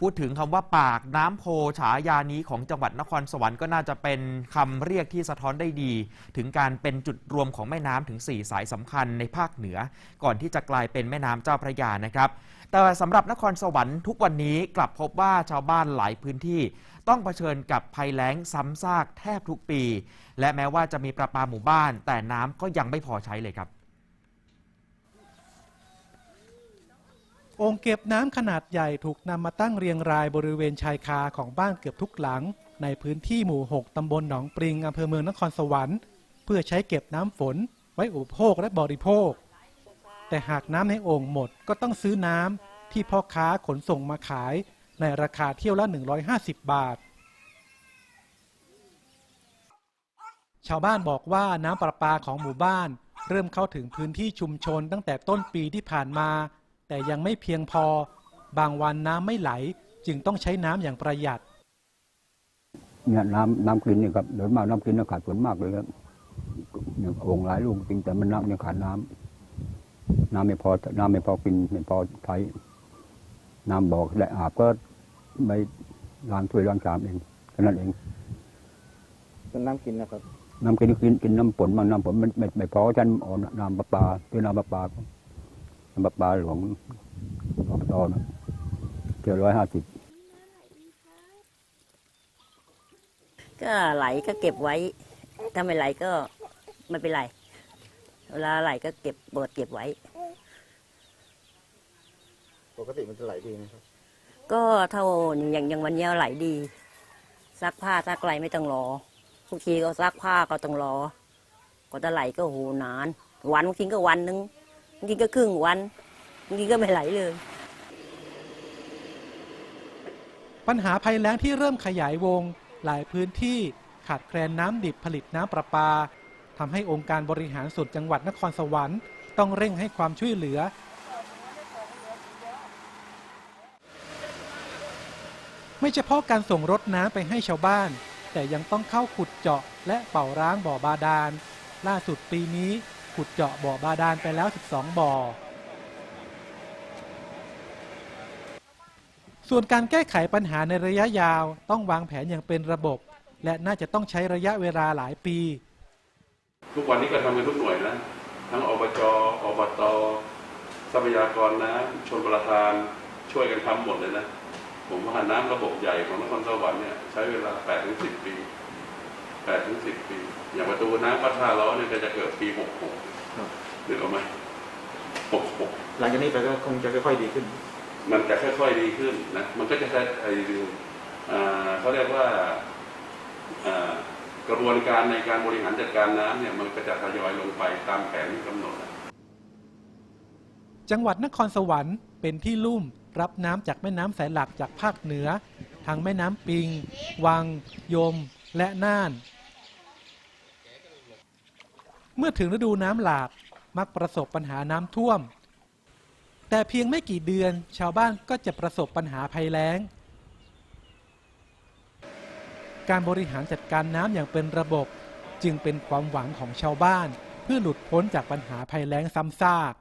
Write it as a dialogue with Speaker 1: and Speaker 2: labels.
Speaker 1: พูดถึงคำว่าปากน้ำโพฉายานี้ของจังหวัดนครสวรรค์ก็น่าจะเป็นคำเรียกที่สะท้อนได้ดี ถึงการเป็นจุดรวมของแม่น้ำถึง 4 สายสำคัญในภาคเหนือ ก่อนที่จะกลายเป็นแม่น้ำเจ้าพระยานะครับแต่สำหรับนครสวรรค์ทุกวันนี้กลับพบว่าชาวบ้านหลายพื้นที่ ต้องเผชิญกับภัยแล้งซ้ำซากแทบทุกปี และแม้ว่าจะมีประปาหมู่บ้าน แต่น้ำก็ยังไม่พอใช้เลยครับ
Speaker 2: อ่งเก็บน้ำขนาดใหญ่ถูกนำมาตั้งเรียงรายบริเวณชายคาของบ้านเกือบทุกหลัง ในพื้นที่หมู่ 6 ตำบลหนองปริงอำเภอเมืองนครสวรรค์ เพื่อใช้เก็บน้ำฝน ไว้อุปโภคและบริโภค แต่หากน้ำในโอ่งหมดก็ต้องซื้อน้ำที่พ่อค้าขนส่งมาขาย ในราคาเที่ยวละ 150 บาท ชาวบ้านบอกว่าน้ำประปาของหมู่บ้าน เริ่มเข้าถึงพื้นที่ชุมชนตั้งแต่ต้นปีที่ผ่านมา แต่ยังไม่เพียงพอ บางวันน้ำไม่ไหล จึงต้องใช้น้ำอย่างประหยัด
Speaker 3: เนี่ยน้ำน้ำกินเนี่ยครับโดยมากน้ำกินเนี่ยขาดส่วนมากเลยครับอย่างโอ่งหลายลูกจริงแต่มันน้ำยังขาดน้ำน้ำไม่พอน้ำไม่พอกินไม่พอใช้น้ำบอกและอาบก็ไปล้างถ้วยล้างชามเองแค่นั้นเอง
Speaker 4: เป็นน้ำกินนะครับ
Speaker 3: น้ำกินกินกินน้ำฝนบางน้ำฝนมันไม่ไม่พอฉันเอาน้ำประปาคือน้ำประปา น้ำประปาหลวงอบตนะเจ็ดร้อยห้าสิบ
Speaker 5: ก็ไหลก็เก็บไว้ ถ้าไม่ไหลก็ไม่เป็นไร เวลาไหลก็เก็บเบิดเก็บไว้
Speaker 4: ปกติมันจะไหลดีนะครับ
Speaker 5: ก็เท่าอย่างอย่างวันเนี้ยไหลดี ซักผ้าซักอะไรไม่ต้องรอบางทีก็ซักผ้าก็ต้องรอ ก็จะไหลก็โหนาน วันบางทีก็วันหนึง บางทีก็ครึ่งวันบางทีก็ไม่ไหลเลย
Speaker 2: ปัญหาภัยแล้งที่เริ่มขยายวง หลายพื้นที่ขาดแคลนน้ำดิบผลิตน้ำประปาทำให้องค์การบริหารส่วนจังหวัดนครสวรรค์ต้องเร่งให้ความช่วยเหลือ ไม่เฉพาะการส่งรถน้ำไปให้ชาวบ้าน แต่ยังต้องเข้าขุดเจาะและเป่าร้างบ่อบาดาล ล่าสุดปีนี้ ขุดเจาะบ่อบาดาลไปแล้ว 12 บ่อ ส่วนการแก้ไขปัญหาในระยะยาวต้องวางแผนอย่างเป็นระบบ และน่าจะต้องใช้ระยะเวลาหลายปี
Speaker 6: ทุกวันนี้ก็ทำกันทุกหน่วยนะ ทั้งอบจ อบต ทรัพยากรน้ำชนประทาน ช่วยกันทำหมดเลยนะ ผมว่าน้ำระบบใหญ่ของนครสวรรค์เนี่ยใช้เวลา8-10 ปี8-10 ปี อย่างประตูน้ำพัท่าล้อเนี่ยก็จะเกิดปี 66 นึกออกไหม66
Speaker 4: หลังจากนี้ไปก็คงจะค่อยๆดีขึ้น
Speaker 6: มันจะค่อยๆดีขึ้นนะ มันก็จะใช้ไอ้อ่าเขาเรียกว่าอ่ากระบวนการในการบริหารจัดการน้ำเนี่ยมันก็จะทยอยลงไปตามแผนที่กำหนดนะ
Speaker 2: จังหวัดนครสวรรค์เป็นที่ลุ่มรับน้ำจากแม่น้ำสายหลักจากภาคเหนือ ทางแม่น้ำปิง วัง ยม และน่าน เมื่อถึงฤดูน้ำหลาก มักประสบปัญหาน้ำท่วม แต่เพียงไม่กี่เดือน ชาวบ้านก็จะประสบปัญหาภัยแล้ง การบริหารจัดการน้ำอย่างเป็นระบบ จึงเป็นความหวังของชาวบ้าน เพื่อหลุดพ้นจากปัญหาภัยแล้งซ้ำซาก